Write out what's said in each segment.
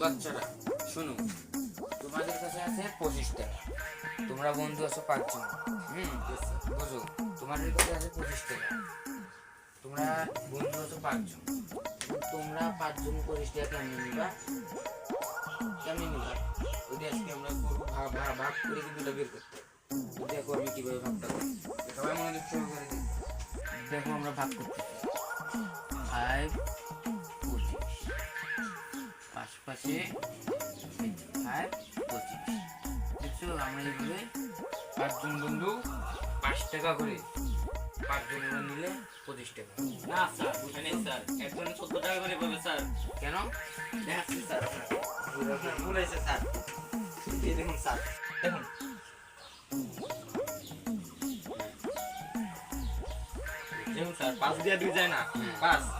বাচ্চারা, শুনো, তোমাদের কাছে আছে পঁচিশ তোমরা বন্ধু আছো পাঁচজন। হুম বুঝো তোমাদের কাছে আছে পঁচিশ তোমরা বন্ধু আছো পাঁচজন। তোমরা পাঁচজন পঁচিশ কেমনি নিবা? কেমনি নিবা? ওই আজকে আমরা করব ভাগ ভাগ ভাগ করে কিন্তু বের করতে দেখো আমি কীভাবে ভাগটা করি। সবাই মনে শুরু করে দেখো আমরা ভাগ করতে ফাইভ পাশাপাশি ফাইভ পঁচিশ। দেখছ আমরা এইভাবে পাঁচজন বন্ধু পাঁচ টাকা করে পাঁচজন এবার নিলে পঁচিশ টাকা। না স্যার বুঝে নেই স্যার। একজন চোদ্দ টাকা করে পাবে স্যার। কেন? দেখাচ্ছি স্যার আপনার ভুল হয়েছে স্যার। এই দেখুন স্যার। দেখুন। দেখুন স্যার পাঁচ দিয়ে দুই যায় না। পাঁচ। এই যে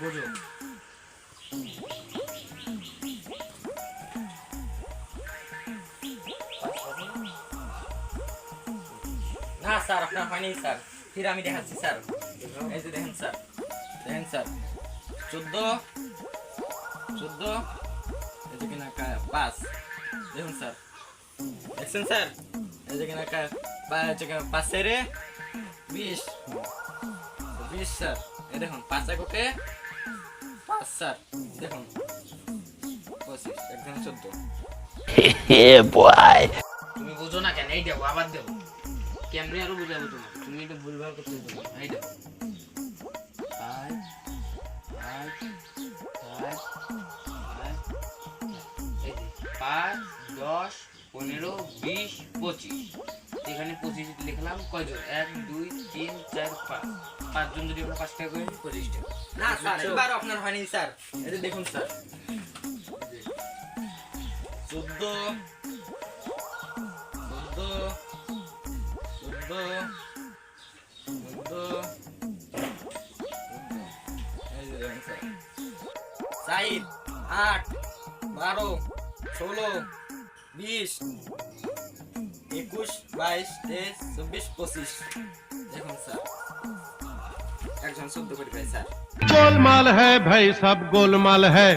বোঝো। না, স্যার, আপনার হয়নি, স্যার। ফির আমি দেখাচ্ছি, স্যার। এই যে দেখেন, স্যার। দেখেন, স্যার। চোদ্দ চোদ্দ। এই যে কিনা পাঁচ। দেখুন, স্যার। দেখছেন, স্যার? এই যে কিনা কা- পা- এই যে কিনা বিশ। বিশ, স্যার। এই দেখুন, পাঁচ পাঁচ স্যার দেখুন। পঁচিশ একজন চোদ্দ তুমি বুঝো না কেন? এই দেখো আবার দেখো। কেমনে আরও বুঝাবো তোমাকে? তুমি এটা ভুলভাল করতে দেবো এই দেখো। ফাইভ ফাইভ ফাইভ ফাইভ পাঁচ দশ পনেরো বিশ পঁচিশ। এখানে পঁচিশ লিখলাম কয়জন এক দুই তিন চার পাঁচ। পাঁচজন যদি আমরা পাঁচ টাকা করে পঁচিশ টাকা না স্যার এবার আপনার হয়নি স্যার। এটা দেখুন স্যার। চোদ্দ চোদ্দ চোদ্দ চোদ্দ সাইড আট বারো ষোলো বিশ। একুশ বাইশ তেইশ চব্বিশ পঁচিশ দেখুন স্যার একজন চোদ্দ কোটি পাই স্যার গোলমাল হ্যাঁ ভাই সব গোলমাল হ্যাঁ